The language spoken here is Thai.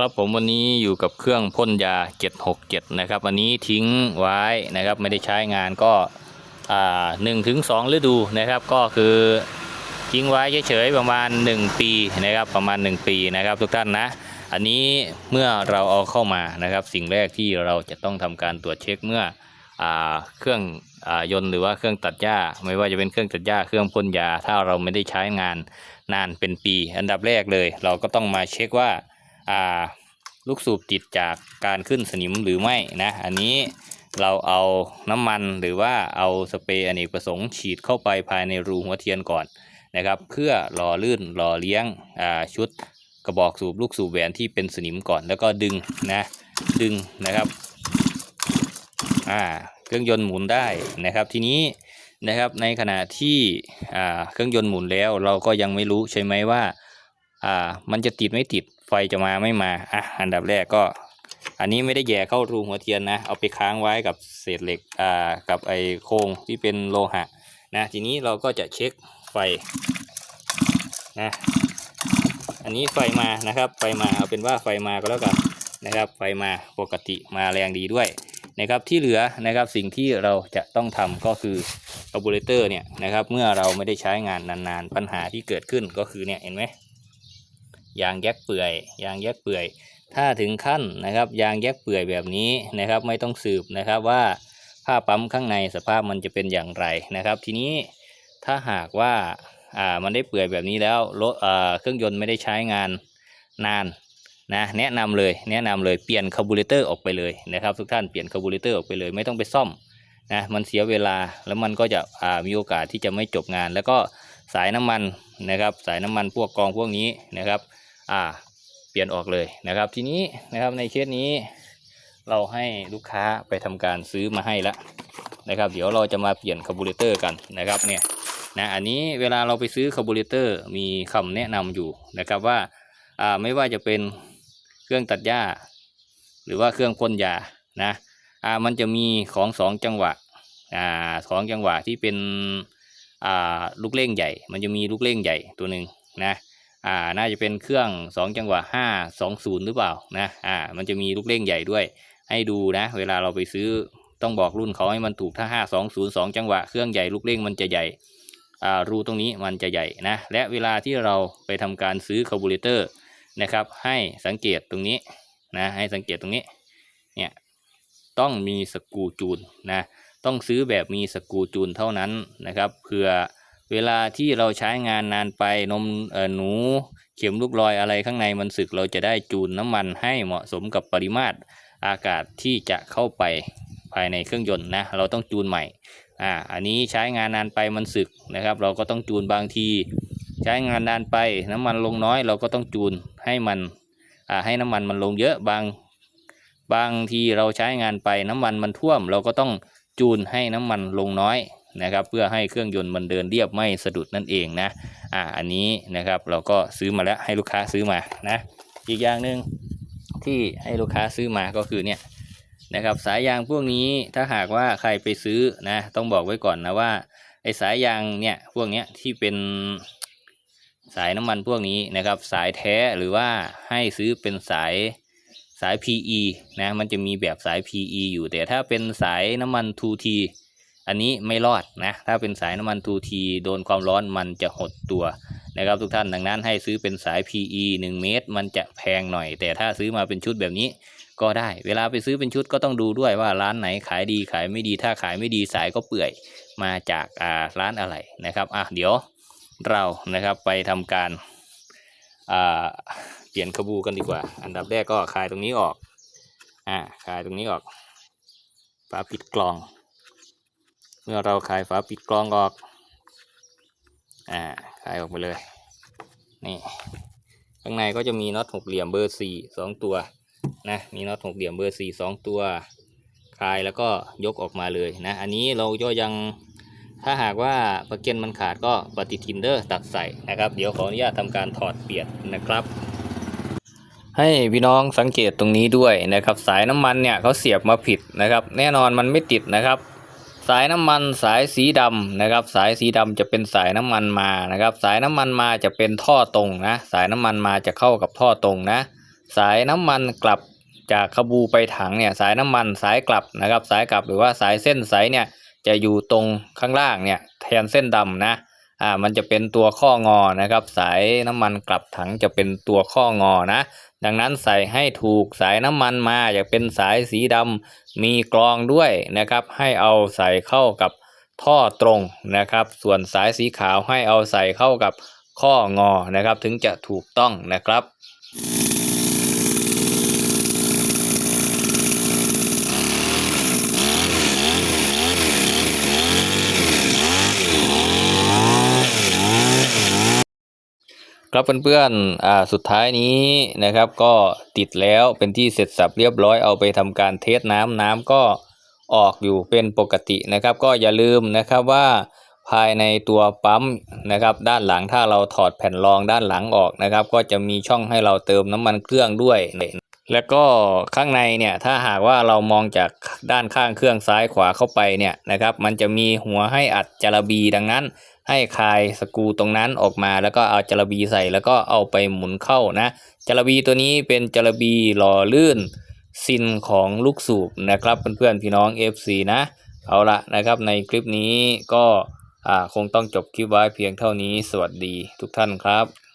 ครับผมวันนี้อยู่กับเครื่องพ่นยา 767 นะครับ วันนี้ทิ้งไว้นะครับไม่ได้ใช้งานก็หนึ่งถึงสองฤดูนะครับ ก็คือทิ้งไว้เฉยๆประมาณ 1 ปีนะครับประมาณ 1 ปีนะครับทุกท่านนะ อันนี้เมื่อเราเอาเข้ามานะครับ สิ่งแรกที่เราจะต้องทำการตรวจเช็คเมื่ออเครื่องอยนต์หรือว่าเครื่องตัดหญ้า ไม่ว่าจะเป็นเครื่องตัดหญ้าเครื่องพ่นยา ถ้าเราไม่ได้ใช้งานนานเป็นปี อันดับแรกเลย เราก็ต้องมาเช็คว่า ลูกสูบติดจากการขึ้นสนิมหรือไม่นะอันนี้เราเอาน้ำมันหรือว่าเอาสเปรย์อเนกประสงค์ฉีดเข้าไปภายในรูหัวเทียนก่อนนะครับเพื่อหล่อลื่นหล่อเลี้ยงชุดกระบอกสูบลูกสูบแหวนที่เป็นสนิมก่อนแล้วก็ดึงนะดึงนะครับอ่าเครื่องยนต์หมุนได้นะครับ ทีนี้นะครับในขณะที่อ่าเครื่องยนต์หมุนแล้วเราก็ยังไม่รู้ใช่ไหมว่าอ่ามันจะติดไม่ติด ไฟจะมาไม่มาอะอันดับแรกก็ อันนี้ไม่ได้แย่เข้ารูหัวเทียนนะ เอาไปค้างไว้กับเศษเหล็กอ่ากับไอโครงที่เป็นโลหะนะทีนี้เราก็จะเช็คไฟนะอันนี้ไฟมานะครับ ไฟมาเอาเป็นว่าไฟมาก็แล้วกันนะครับ ไฟมาปกติมาแรงดีด้วยนะครับที่เหลือนะครับสิ่งที่เราจะต้องทำก็คือคาร์บูเรเตอร์เนี่ยนะครับเมื่อเราไม่ได้ใช้งานนานๆ ปัญหาที่เกิดขึ้นก็คือเนี่ยเห็นไหม ยางแยกเปื่อย ยางแยกเปื่อย ถ้าถึงขั้นนะครับยางแยกเปื่อยแบบนี้นะครับ ไม่ต้องสืบนะครับว่าผ้าปั๊มข้างในสภาพมันจะเป็นอย่างไรนะครับ ทีนี้ถ้าหากว่าอ่ามันได้เปื่อยแบบนี้แล้วรถอ่าเครื่องยนต์ไม่ได้ใช้งานนานนะแนะนำเลยแนะนำเลยเปลี่ยนคาร์บูเรเตอร์ออกไปเลยนะครับ ทุกท่านเปลี่ยนคาร์บูเรเตอร์ออกไปเลย ไม่ต้องไปซ่อมนะมันเสียเวลาแล้วมันก็จะอ่ามีโอกาสที่จะไม่จบงาน แล้วก็สายน้ำมันนะครับ สายน้ำมันพวกกองพวกนี้นะครับ อ่า เปลี่ยนออกเลยนะครับ ทีนี้นะครับในเคสนี้ เราให้ลูกค้าไปทำการซื้อมาให้แล้วนะครับ เดี๋ยวเราจะมาเปลี่ยนคาร์บูเรเตอร์กันนะครับเนี่ยนะอันนี้เวลาเราไปซื้อคาร์บูเรเตอร์มีคำแนะนำอยู่นะครับว่าอ่าไม่ว่าจะเป็นเครื่องตัดหญ้า หรือว่าเครื่องพ่นยานะอ่ามันจะมีของสองจังหวะอ่าสองจังหวะที่เป็นอ่าลูกเล่งใหญ่ มันจะมีลูกเล่งใหญ่ตัวหนึ่งนะ อ่าน่าจะเป็นเครื่อง 2 จังหวะ 5 2 0 หรือเปล่านะอ่ามันจะมีลูกเล่งใหญ่ด้วย ให้ดูนะ เวลาเราไปซื้อต้องบอกรุ่นเขาให้มันถูกถ้า 5 2 0 2 จังหวะ เครื่องใหญ่ลูกเล่งมันจะใหญ่อ่ารูตรงนี้มันจะใหญ่นะและเวลาที่เราไปทำการซื้อคาร์บูเรเตอร์นะครับ ให้สังเกตตรงนี้นะให้สังเกตตรงนี้เนี่ยต้องมีสกูจูนนะต้องซื้อแบบมีสกูจูนเท่านั้นนะครับเพื่อ เวลาที่เราใช้งานนานไปนมหนูเข็มลูกรอยอะไรข้างในมันสึกเราจะได้จูนน้ำมันให้เหมาะสมกับปริมาตรอากาศที่จะเข้าไปภายในเครื่องยนต์นะเราต้องจูนใหม่อ่าอันนี้ใช้งานนานไปมันสึกนะครับ เราก็ต้องจูนบางที ใช้งานนานไปน้ำมันลงน้อย เราก็ต้องจูนให้มันอ่าให้น้ำมันมันลงเยอะบาง บางทีเราใช้งานไปน้ำมันมันท่วม เราก็ต้องจูนให้น้ำมันลงน้อย นะครับเพื่อให้เครื่องยนต์มันเดินเรียบไม่สะดุดนั่นเองนะอ่าอันนี้นะครับเราก็ซื้อมาแล้วให้ลูกค้าซื้อมานะอีกอย่างหนึ่งที่ให้ลูกค้าซื้อมาก็คือเนี่ยนะครับสายยางพวกนี้ถ้าหากว่าใครไปซื้อนะต้องบอกไว้ก่อนนะว่าไอ้สายยางเนี่ยพวกเนี้ยที่เป็นสายน้ำมันพวกนี้นะครับสายแท้หรือว่าให้ซื้อเป็นสายสาย PE นะมันจะมีแบบสาย PE อยู่แต่ถ้าเป็นสายน้ำมัน 2T อันนี้ไม่รอดนะ ถ้าเป็นสายน้ำมัน 2T โดนความร้อนมันจะหดตัวนะครับทุกท่านดังนั้นให้ซื้อเป็นสาย PE 1 เมตร มันจะแพงหน่อย แต่ถ้าซื้อมาเป็นชุดแบบนี้ก็ได้ เวลาไปซื้อเป็นชุดก็ต้องดูด้วยว่าร้านไหนขายดีขายไม่ดี ถ้าขายไม่ดีสายก็เปื่อยมาจากอ่าร้านอะไรนะครับอะเดี๋ยวเรานะครับไปทำการอ่าเปลี่ยนขบูกันดีกว่า อันดับแรกก็คลายตรงนี้ออกอ่าคลายตรงนี้ออกฝาปิดกล่อง เมื่อเราคลายฝาปิดกรองออก อ่าคลายออกไปเลย นี่ ข้างในก็จะมีน็อตหกเหลี่ยมเบอร์สี่สองตัว นะ มีน็อตหกเหลี่ยมเบอร์สี่สองตัวคลายแล้วก็ยกออกมาเลยนะ อันนี้เราก็ยัง ถ้าหากว่าปะเก็นมันขาดก็ปฏิทินเดอร์ตัดใส่นะครับ เดี๋ยวขออนุญาตทำการถอดเปลี่ยนนะครับให้พี่น้องสังเกตตรงนี้ด้วยนะครับ สายน้ำมันเนี่ยเขาเสียบมาผิดนะครับ แน่นอนมันไม่ติดนะครับ สายน้ำมันสายสีดำนะครับ สายสีดำจะเป็นสายน้ำมันมานะครับ สายน้ำมันมาจะเป็นท่อตรงนะ สายน้ำมันมาจะเข้ากับท่อตรงนะ สายน้ำมันกลับจากขบูไปถังเนี่ยสายน้ำมันสายกลับนะครับ สายกลับหรือว่าสายเส้นสายเนี่ยจะอยู่ตรงข้างล่างเนี่ยแทนเส้นดำนะอ่ามันจะเป็นตัวข้องอนะครับ สายน้ำมันกลับถังจะเป็นตัวข้องอนะ ดังนั้นใส่ให้ถูกสายน้ำมันมาอยากเป็นสายสีดำมีกรองด้วยนะครับ ให้เอาใส่เข้ากับท่อตรงนะครับ ส่วนสายสีขาวให้เอาใส่เข้ากับข้องอนะครับ ถึงจะถูกต้องนะครับ ครับเพื่อนๆอ่าสุดท้ายนี้นะครับก็ติดแล้วเป็นที่เสร็จสับเรียบร้อยเอาไปทำการเทสน้ำน้ำก็ออกอยู่เป็นปกตินะครับ ก็อย่าลืมนะครับว่าภายในตัวปั๊มนะครับ ด้านหลังถ้าเราถอดแผ่นรองด้านหลังออกนะครับ ก็จะมีช่องให้เราเติมน้ำมันเครื่องด้วย แล้วก็ข้างในเนี่ยถ้าหากว่าเรามองจากด้านข้างเครื่องซ้ายขวาเข้าไปเนี่ยนะครับ มันจะมีหัวให้อัดจาระบีดังนั้น ให้คลายสกูตรงนั้นออกมาแล้วก็เอาจาระบีใส่แล้วก็เอาไปหมุนเข้านะจาระบีตัวนี้เป็นจาระบีหล่อลื่นซินของลูกสูบนะครับเพื่อนๆพี่น้อง FC นะเอาละนะครับในคลิปนี้ก็อ่าคงต้องจบคลิปไว้เพียงเท่านี้สวัสดีทุกท่านครับ